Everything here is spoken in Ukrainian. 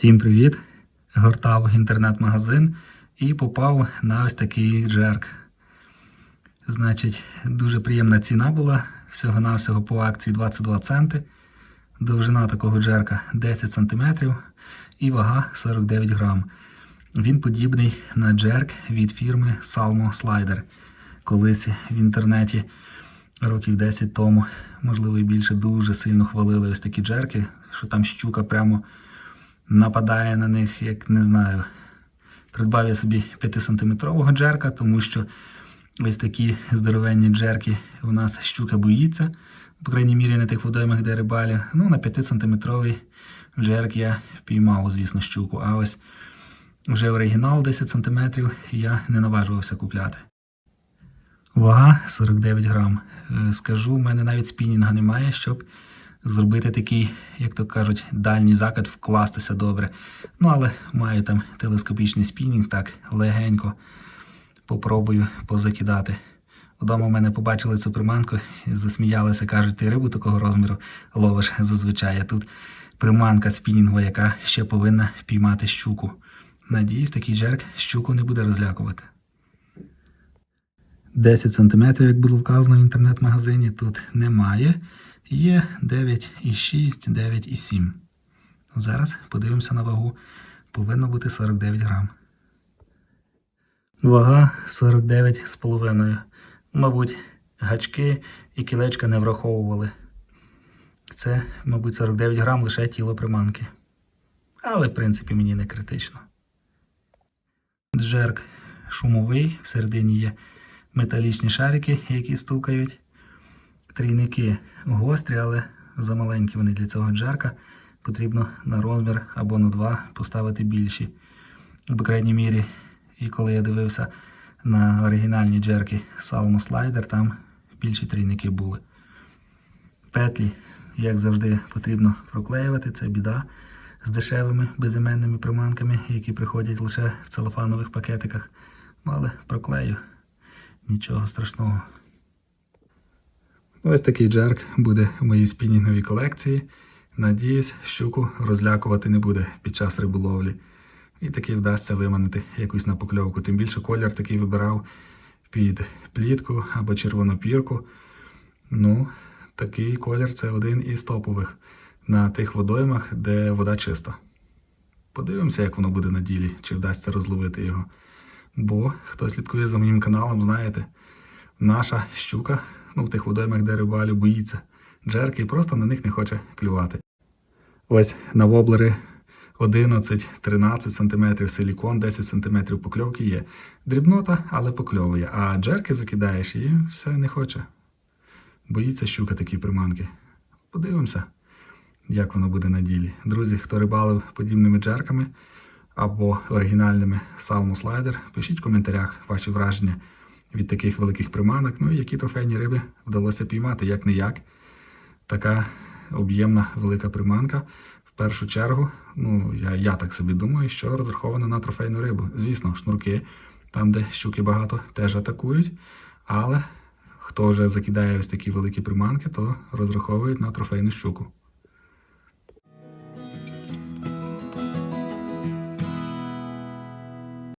Всім привіт! Гортав інтернет-магазин і попав на ось такий джерк. Значить, дуже приємна ціна була. Всього-навсього по акції 22 центи. Довжина такого джерка 10 см і вага 49 грам. Він подібний на джерк від фірми Salmo Slider. Колись в інтернеті років 10 тому, можливо і більше, дуже сильно хвалили ось такі джерки, що там щука прямо нападає на них, як не знаю. Придбав я собі 5-сантиметрового джерка, тому що ось такі здоровенні джерки у нас щука боїться. По крайній мірі на тих водоймах, де рибалі. Ну, на 5-сантиметровий джерк я впіймав, звісно, щуку. А ось вже оригінал 10 см я не наважувався купляти. Вага 49 грам. Е, Скажу, в мене навіть спінінга немає, щоб зробити такий, як то кажуть, дальній закид, вкластися добре. Ну, але маю там телескопічний спінінг, так легенько попробую позакидати. Вдома в мене побачили цю приманку і засміялися, кажуть, ти рибу такого розміру ловиш зазвичай. А тут приманка спінінгова, яка ще повинна впіймати щуку. Надіюсь, такий жерк щуку не буде розлякувати. 10 см, як було вказано в інтернет-магазині, тут немає. Є 9,6, 9,7. Зараз подивимося на вагу. Повинно бути 49 грам. Вага 49,5. Мабуть, гачки і кілечка не враховували. Це, мабуть, 49 грам лише тіло приманки. Але, в принципі, мені не критично. Джерк шумовий, всередині є металічні шарики, які стукають. Трійники гострі, але замаленькі вони для цього джерка. Потрібно на розмір або на два поставити більші. По крайній мірі, і коли я дивився на оригінальні джерки Salmo Slider, там більші трійники були. Петлі, як завжди, потрібно проклеювати. Це біда з дешевими безіменними приманками, які приходять лише в целофанових пакетиках. Ну, але проклею. Нічого страшного. Ось такий джерк буде в моїй спінінговій колекції. Надіюсь, щуку розлякувати не буде під час риболовлі. І таки вдасться виманити якусь на покльовку. Тим більше колір такий вибирав під плітку або червонопірку. Ну, такий колір це один із топових на тих водоймах, де вода чиста. Подивимося, як воно буде на ділі, чи вдасться розловити його. Бо хто слідкує за моїм каналом, знаєте, наша щука ну, в тих водоймах, де рибалю, боїться джерки і просто на них не хоче клювати. Ось на воблери 11-13 см силікон, 10 см покльовки є. Дрібнота, але покльовує. А джерки закидаєш і все не хоче. Боїться щука такі приманки. Подивимося, як воно буде на ділі. Друзі, хто рибалив подібними джерками або оригінальними Salmo Slider, пишіть в коментарях ваші враження від таких великих приманок. Ну і які трофейні риби вдалося піймати, як не як. Така об'ємна велика приманка. В першу чергу, ну я, я так собі думаю, що розрахована на трофейну рибу. Звісно, шнурки, там, де щуки багато, теж атакують. Але хто вже закидає ось такі великі приманки, то розраховують на трофейну щуку.